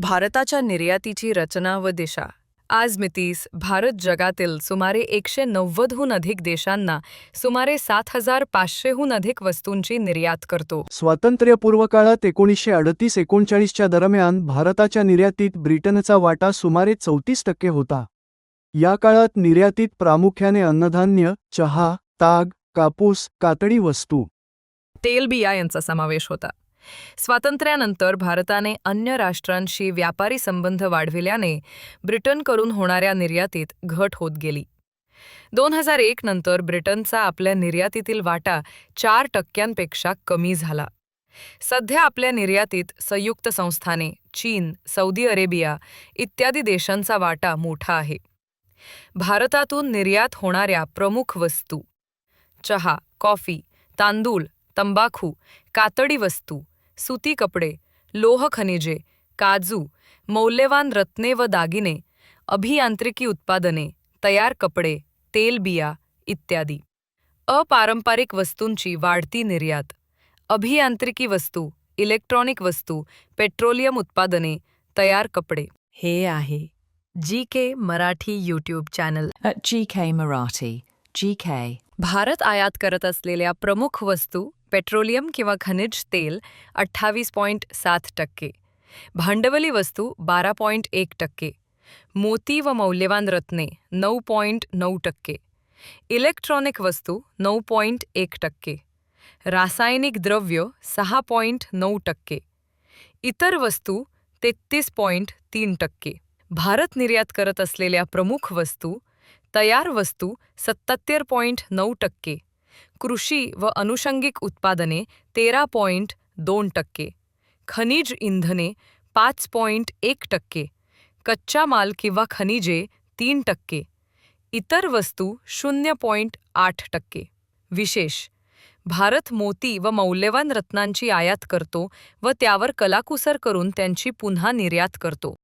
भारताच्या निर्यातीची रचना व दिशा. आज मितीस भारत जगातील सुमारे एकशे नव्वदहून अधिक देशांना सुमारे सात हजार पाचशेहून अधिक वस्तूंची निर्यात करतो. स्वातंत्र्यपूर्व काळात एकोणीसशे अडतीस एकोणचाळीसच्या दरम्यान भारताच्या निर्यातीत ब्रिटनचा वाटा सुमारे चौतीस टक्के होता. या काळात निर्यातीत प्रामुख्याने अन्नधान्य चहा ताग कापूस कातडी वस्तू. तेलबिया यांचा समावेश होता. स्वातंत्र्यानंतर भारताने अन्य राष्ट्रांशी व्यापारी संबंध वाढविल्याने ब्रिटनकडून होणाऱ्या निर्यातीत घट होत गेली. दोन हजार एक नंतर ब्रिटनचा आपल्या निर्यातीतील वाटा चार टक्क्यांपेक्षा कमी झाला. सध्या आपल्या निर्यातीत संयुक्त संस्थाने चीन सौदी अरेबिया इत्यादी देशांचा वाटा मोठा आहे. भारतातून निर्यात होणाऱ्या प्रमुख वस्तू चहा कॉफी तांदूळ तंबाखू कातडी वस्तू सुती कपडे लोह खनिजे काजू मौल्यवान रत्ने व दागिने अभियांत्रिकी उत्पादने तयार कपडे तेलबिया इत्यादी. अपारंपरिक वस्तूंची वाढती निर्यात अभियांत्रिकी वस्तू इलेक्ट्रॉनिक वस्तू पेट्रोलियम उत्पादने तयार कपडे. हे आहे G K Marathi YouTube channel At GK Marathi, GK. Bharat आयात करत असलेल्या प्रमुख वस्तू पेट्रोलियम किंवा खनिज तेल अठ्ठावीस पॉईंट सात टक्के. भांडवली वस्तू बारा पॉईंट एक टक्के. मोती व मौल्यवान रत्ने नऊ पॉईंट नऊ टक्के. इलेक्ट्रॉनिक वस्तू नऊ पॉईंट एक टक्के. रासायनिक द्रव्य सहा पॉईंट नऊ टक्के. इतर वस्तू तेहतीस पॉईंट तीन टक्के. भारत निर्यात करत असलेल्या प्रमुख वस्तू तयार वस्तू सत्त्याहत्तर पॉईंट नऊ टक्के. कृषी व अनुषंगिक उत्पादने तेरा पॉईंट दोन टक्के खनिज इंधने पाच पॉईंट एक टक्के कच्चा माल किंवा खनिजे तीन टक्के इतर वस्तू शून्य पॉईंट आठ टक्के. विशेष भारत मोती व मौल्यवान रत्नांची आयात करतो व त्यावर कलाकुसर करून त्यांची पुन्हा निर्यात करतो.